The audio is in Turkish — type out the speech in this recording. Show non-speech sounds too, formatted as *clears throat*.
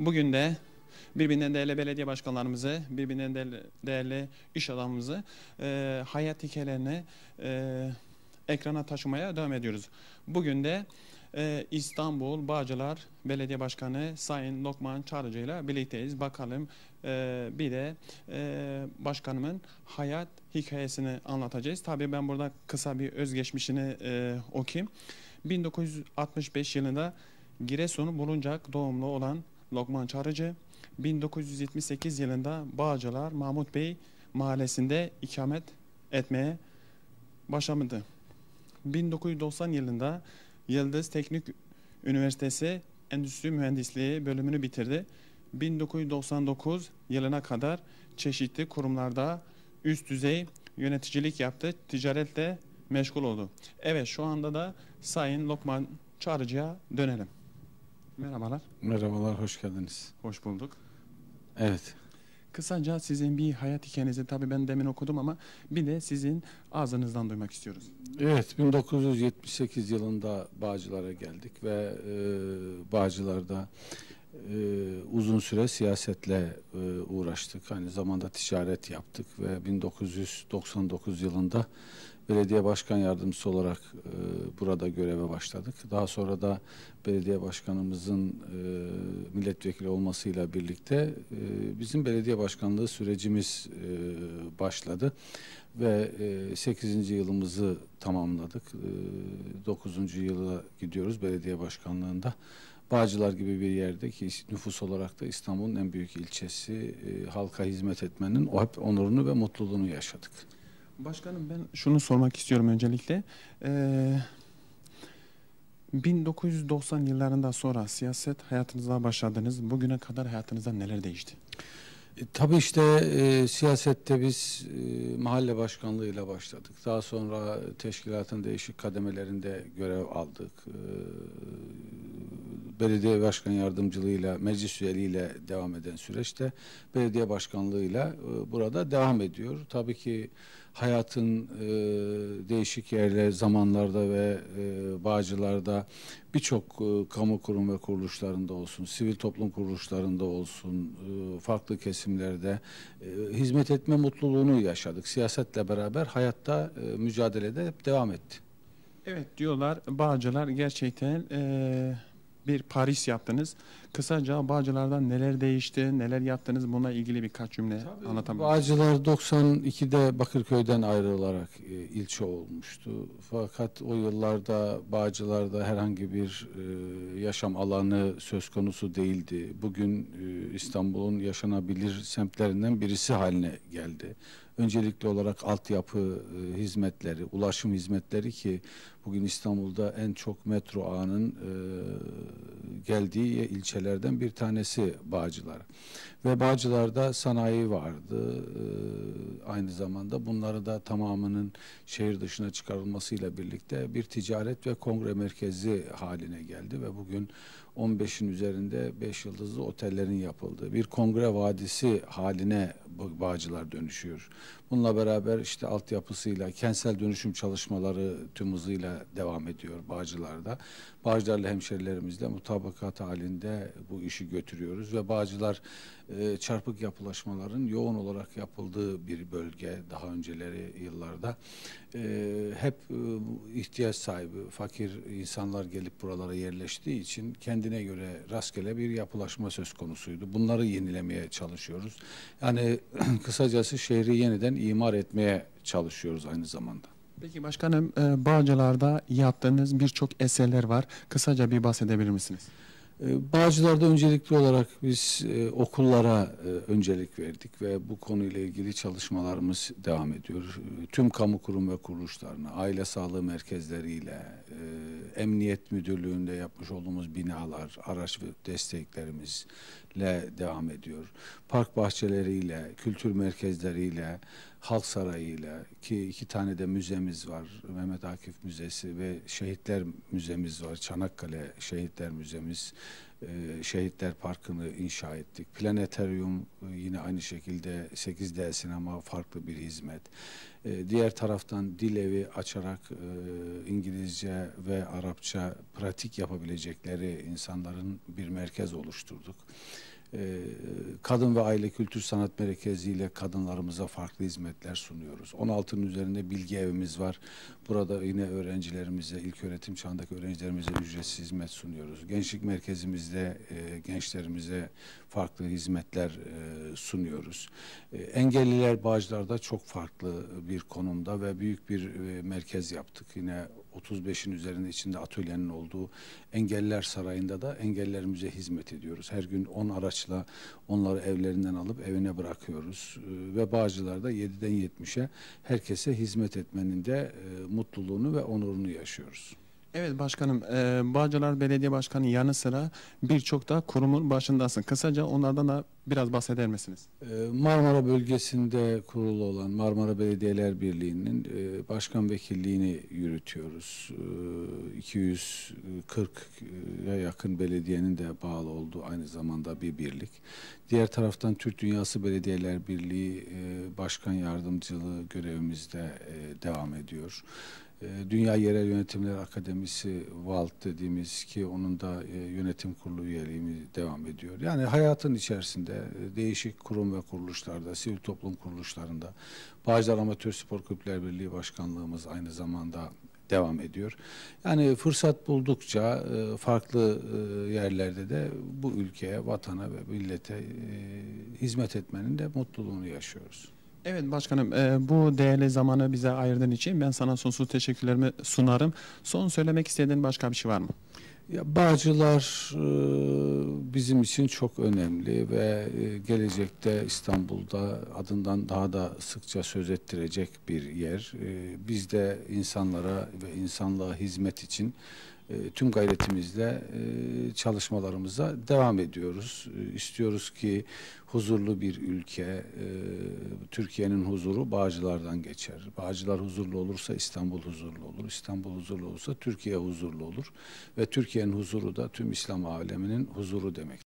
Bugün de birbirinden değerli belediye başkanlarımızı, birbirinden değerli, iş adamımızı e, hayat hikayelerini e, ekrana taşımaya devam ediyoruz. Bugün de e, İstanbul Bağcılar Belediye Başkanı Sayın Lokman Çağrıcı ile birlikteyiz. Bakalım e, bir de e, başkanımın hayat hikayesini anlatacağız. Tabii ben burada kısa bir özgeçmişini e, okuyayım. 1965 yılında Giresun Buluncak doğumlu olan Lokman Çağrıcı 1978 yılında Bağcılar Mahmut Bey mahallesinde ikamet etmeye başlamadı. 1990 yılında Yıldız Teknik Üniversitesi Endüstri Mühendisliği bölümünü bitirdi. 1999 yılına kadar çeşitli kurumlarda üst düzey yöneticilik yaptı. Ticaretle meşgul oldu. Evet şu anda da Sayın Lokman Çağrıcı'ya dönelim. Merhabalar. Merhabalar, hoş geldiniz. Hoş bulduk. Evet. Kısaca sizin bir hayat hikayenizi tabii ben demin okudum ama bir de sizin ağzınızdan duymak istiyoruz. Evet, 1978 yılında Bağcılar'a geldik ve e, Bağcılar'da e, uzun süre siyasetle e, uğraştık. Aynı zamanda ticaret yaptık ve 1999 yılında belediye başkan yardımcısı olarak e, burada göreve başladık. Daha sonra da belediye başkanımızın e, milletvekili olmasıyla birlikte e, bizim belediye başkanlığı sürecimiz e, başladı ve e, 8. yılımızı tamamladık. E, 9. yıla gidiyoruz belediye başkanlığında. Bağcılar gibi bir yerde ki nüfus olarak da İstanbul'un en büyük ilçesi e, halka hizmet etmenin o hep onurunu ve mutluluğunu yaşadık. Başkanım ben şunu sormak istiyorum öncelikle. Ee, 1990 yıllarından sonra siyaset hayatınıza başladınız. Bugüne kadar hayatınızda neler değişti? E, tabii işte e, siyasette biz e, mahalle başkanlığıyla başladık. Daha sonra teşkilatın değişik kademelerinde görev aldık. E, belediye başkan yardımcılığıyla, meclis üyeliğiyle devam eden süreçte belediye başkanlığıyla e, burada devam ediyor. Tabii ki hayatın e, değişik yerler, zamanlarda ve e, bağcılarda birçok e, kamu kurum ve kuruluşlarında olsun, sivil toplum kuruluşlarında olsun, e, farklı kesimlerde e, hizmet etme mutluluğunu yaşadık. Siyasetle beraber hayatta e, mücadelede devam etti. Evet diyorlar Bağcılar gerçekten e, bir Paris yaptınız. Kısaca Bağcılar'dan neler değişti, neler yaptınız bununla ilgili birkaç cümle anlatabilir Bağcılar 92'de Bakırköy'den ayrılarak e, ilçe olmuştu. Fakat o yıllarda Bağcılar'da herhangi bir e, yaşam alanı söz konusu değildi. Bugün e, İstanbul'un yaşanabilir semtlerinden birisi haline geldi öncelikli olarak altyapı e, hizmetleri, ulaşım hizmetleri ki bugün İstanbul'da en çok metro ağının e, geldiği ilçelerden bir tanesi Bağcılar. Ve Bağcılar'da sanayi vardı. E, aynı zamanda bunları da tamamının şehir dışına çıkarılmasıyla birlikte bir ticaret ve kongre merkezi haline geldi ve bugün 15'in üzerinde 5 yıldızlı otellerin yapıldığı bir kongre vadisi haline Bağcılar dönüşüyor. Bununla beraber işte altyapısıyla kentsel dönüşüm çalışmaları tüm hızıyla devam ediyor Bağcılar'da. Bağcılar'la hemşerilerimizle mutabakat halinde bu işi götürüyoruz ve Bağcılar e, çarpık yapılaşmaların yoğun olarak yapıldığı bir bölge daha önceleri yıllarda. E, hep e, ihtiyaç sahibi, fakir insanlar gelip buralara yerleştiği için kendine göre rastgele bir yapılaşma söz konusuydu. Bunları yenilemeye çalışıyoruz. Yani *clears throat* kısacası şehri yeniden imar etmeye çalışıyoruz aynı zamanda. Peki başkanım e, Bağcılar'da yaptığınız birçok eserler var. Kısaca bir bahsedebilir misiniz? E, Bağcılar'da öncelikli olarak biz e, okullara öncelik verdik ve bu konuyla ilgili çalışmalarımız devam ediyor. Tüm kamu kurum ve kuruluşlarına, aile sağlığı merkezleriyle, emniyet müdürlüğünde yapmış olduğumuz binalar, araç ve desteklerimizle devam ediyor. Park bahçeleriyle, kültür merkezleriyle, halk sarayıyla ki iki tane de müzemiz var. Mehmet Akif Müzesi ve Şehitler Müzemiz var. Çanakkale Şehitler Müzemiz. E, Şehitler Parkı'nı inşa ettik. Planeteryum e, yine aynı şekilde 8D sinema farklı bir hizmet. E, diğer taraftan dil evi açarak İngilizce ve Arapça pratik yapabilecekleri insanların bir merkez oluşturduk. E, Kadın ve Aile Kültür Sanat Merkezi ile kadınlarımıza farklı hizmetler sunuyoruz. 16'ın üzerinde bilgi evimiz var. Burada yine öğrencilerimize, ilk öğretim çağındaki öğrencilerimize ücretsiz hizmet sunuyoruz. Gençlik merkezimizde e, gençlerimize farklı hizmetler e, sunuyoruz. E, engelliler Bağcılar'da çok farklı bir konumda ve büyük bir merkez yaptık. Yine 35'in üzerinde içinde atölyenin olduğu Engelliler Sarayı'nda da engellerimize hizmet ediyoruz. Her gün 10 araçla onları evlerinden alıp evine bırakıyoruz. E, ve Bağcılar'da 7'den 70'e herkese hizmet etmenin de e, mutluluğunu ve onurunu yaşıyoruz. Evet başkanım, e, Bağcılar Belediye Başkanı yanı sıra birçok da kurumun başındasın. Kısaca onlardan da biraz bahseder misiniz? Ee, Marmara bölgesinde kurulu olan Marmara Belediyeler Birliği'nin e, başkan vekilliğini yürütüyoruz. Ee, 240'ya yakın belediyenin de bağlı olduğu aynı zamanda bir birlik. Diğer taraftan Türk Dünyası Belediyeler Birliği e, başkan yardımcılığı görevimizde e, devam ediyor. E, Dünya Yerel Yönetimler Akademisi VALT dediğimiz ki onun da e, yönetim kurulu üyeliğimiz devam ediyor. Yani hayatın içerisinde e, değişik kurum ve kuruluşlarda, sivil toplum kuruluşlarında Bağcılar Amatör Spor Kulüpler Birliği Başkanlığımız aynı zamanda devam ediyor. Yani fırsat buldukça e, farklı yerlerde de bu ülkeye, vatana ve millete hizmet etmenin de mutluluğunu yaşıyoruz. Evet başkanım, e, bu değerli zamanı bize ayırdığın için ben sana sonsuz teşekkürlerimi sunarım. Son söylemek istediğin başka bir şey var mı? Ya Bağcılar e, bizim için çok önemli ve e, gelecekte İstanbul'da adından daha da sıkça söz ettirecek bir yer. Biz de insanlara ve insanlığa hizmet için tüm gayretimizle e, çalışmalarımıza devam ediyoruz. E, İstiyoruz ki huzurlu bir ülke, e, Türkiye'nin huzuru Bağcılar'dan geçer. Bağcılar huzurlu olursa İstanbul huzurlu olur. İstanbul huzurlu olursa Türkiye huzurlu olur. Ve Türkiye'nin huzuru da tüm İslam aleminin huzuru demek.